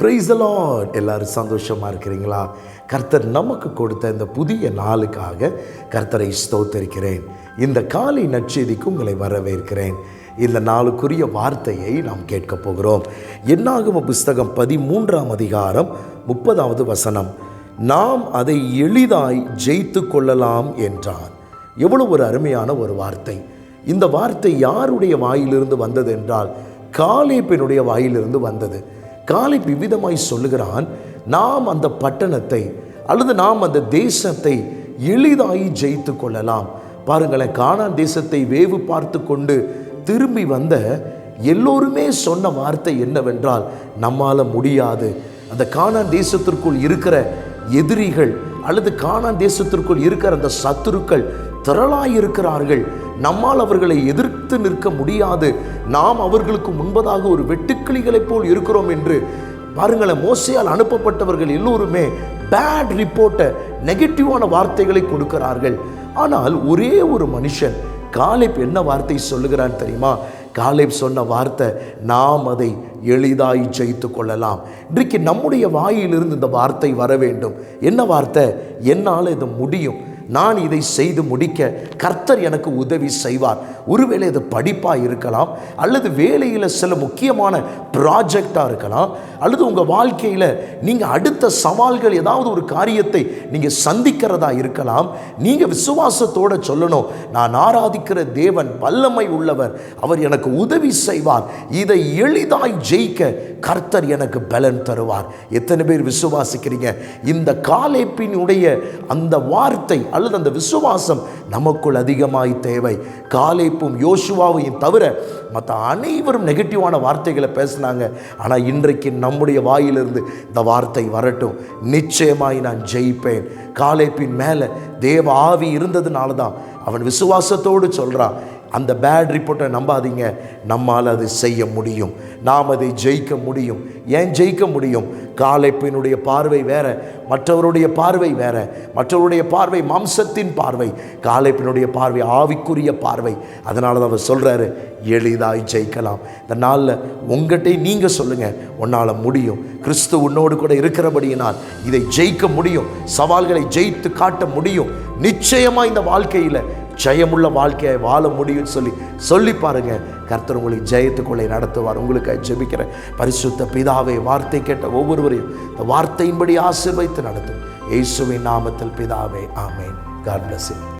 Price Lord எல்லாரும் சந்தோஷமாக இருக்கிறீங்களா? கர்த்தர் நமக்கு கொடுத்த இந்த புதிய நாளுக்காக கர்த்தரை ஸ்தோத்தரிக்கிறேன். இந்த காலை நற்செய்திக்கு உங்களை வரவேற்கிறேன். இந்த நாளுக்குரிய வார்த்தையை நாம் கேட்க போகிறோம். என்னாகும் புஸ்தகம் பதிமூன்றாம் அதிகாரம் முப்பதாவது வசனம். நாம் அதை எளிதாய் ஜெயித்து கொள்ளலாம் என்றார். எவ்வளவு ஒரு அருமையான ஒரு வார்த்தை. இந்த வார்த்தை யாருடைய வாயிலிருந்து வந்தது என்றால் காலேப்பினுடைய வாயிலிருந்து வந்தது. காலை விவிதமாய் சொல்லுகிறான் நாம் அந்த பட்டணத்தை அல்லது நாம் அந்த தேசத்தை எளிதாய் ஜெயித்து கொள்ளலாம். பாருங்களேன் காணான் தேசத்தை வேவு பார்த்து கொண்டு திரும்பி வந்த எல்லோருமே சொன்ன வார்த்தை என்னவென்றால் நம்மால் முடியாது. அந்த காணான் தேசத்திற்குள் இருக்கிற எதிரிகள் அல்லது காணான் தேசத்திற்குள் இருக்கிற அந்த சத்துருக்கள் திரளாயிருக்கிறார்கள். நம்மால் அவர்களை எதிர்த்து நிற்க முடியாது. நாம் அவர்களுக்கு முன்பதாக ஒரு வெட்டுக்கிளிகளைப் போல் இருக்கிறோம் என்று பாருங்களேன் மோசையால் அனுப்பப்பட்டவர்கள் எல்லோருமே பேட் ரிப்போர்ட்டை நெகட்டிவான வார்த்தைகளை கொடுக்கிறார்கள். ஆனால் ஒரே ஒரு மனுஷன் காலேப் என்ன வார்த்தை சொல்லுகிறான் தெரியுமா? காலேப் சொன்ன வார்த்தை நாம் அதை எளிதாய் ஜெயித்து கொள்ளலாம். இன்றைக்கு நம்முடைய வாயிலிருந்து இந்த வார்த்தை வர வேண்டும். என்ன வார்த்தை? என்னால் இது முடியும். நான் இதை செய்து முடிக்க கர்த்தர் எனக்கு உதவி செய்வார். ஒருவேளை அது படிப்பாக இருக்கலாம் அல்லது வேலையில் சில முக்கியமான ப்ராஜெக்டாக இருக்கலாம் அல்லது உங்கள் வாழ்க்கையில் நீங்கள் அடுத்த சவால்கள் ஏதாவது ஒரு காரியத்தை நீங்கள் சந்திக்கிறதா இருக்கலாம் நீங்கள் விசுவாசத்தோடு சொல்லணும் நான் ஆராதிக்கிற தேவன் வல்லமை உள்ளவர் அவர் எனக்கு உதவி செய்வார். இதை எளிதாய் ஜெயிக்க கர்த்தர் எனக்கு பலன் தருவார். எத்தனை பேர் விசுவாசிக்கிறீங்க? இந்த காலேப்பினுடைய அந்த வார்த்தை அல்லது அந்த விசுவாசம் நமக்குள் அதிகமாய் தேவை. காலேப்பும் யோசுவாவையும் தவிர மற்ற அனைவரும் நெகட்டிவான வார்த்தைகளை பேசினாங்க. ஆனால் இன்றைக்கு நம்முடைய வாயிலிருந்து இந்த வார்த்தை வரட்டும். நிச்சயமாய் நான் ஜெயிப்பேன். காலைப்பின் மேலே தேவ ஆவி இருந்ததுனால தான் அவன் விசுவாசத்தோடு சொல்கிறான் அந்த பேட் ரிப்போர்ட்டை நம்பாதீங்க. நம்மால் அது செய்ய முடியும். நாம் அதை ஜெயிக்க முடியும். ஏன் ஜெயிக்க முடியும்? காலைப்பினுடைய பார்வை வேற மற்றவருடைய பார்வை வேற மற்றவருடைய பார்வை மாம்சத்தின் பார்வை காலைப்பினுடைய பார்வை ஆவிக்குரிய பார்வை. அதனால தான் அவர் சொல்கிறாரு எளிதாய் ஜெயிக்கலாம். இந்த நாளில் உங்கள்கிட்ட நீங்கள் சொல்லுங்கள் உன்னால் முடியும். கிறிஸ்து உன்னோடு கூட இருக்கிறபடியினால் இதை ஜெயிக்க முடியும். சவால்களை ஜெயித்து காட்ட முடியும். நிச்சயமாக இந்த வாழ்க்கையில் ஜெயமுள்ள வாழ்க்கையை வாழ முடியும்னு சொல்லி சொல்லி பாருங்க. கர்த்தர் உங்களுக்கு ஜெயத்துக்குள்ளே நடத்துவார். உங்களுக்கு ஜெபிக்கிற பரிசுத்த பிதாவை வார்த்தை கேட்ட ஒவ்வொருவரையும் இந்த வார்த்தையின்படி ஆசிர்வைத்து நடத்தும். இயேசுவின் நாமத்தில் பிதாவே ஆமேன். God plus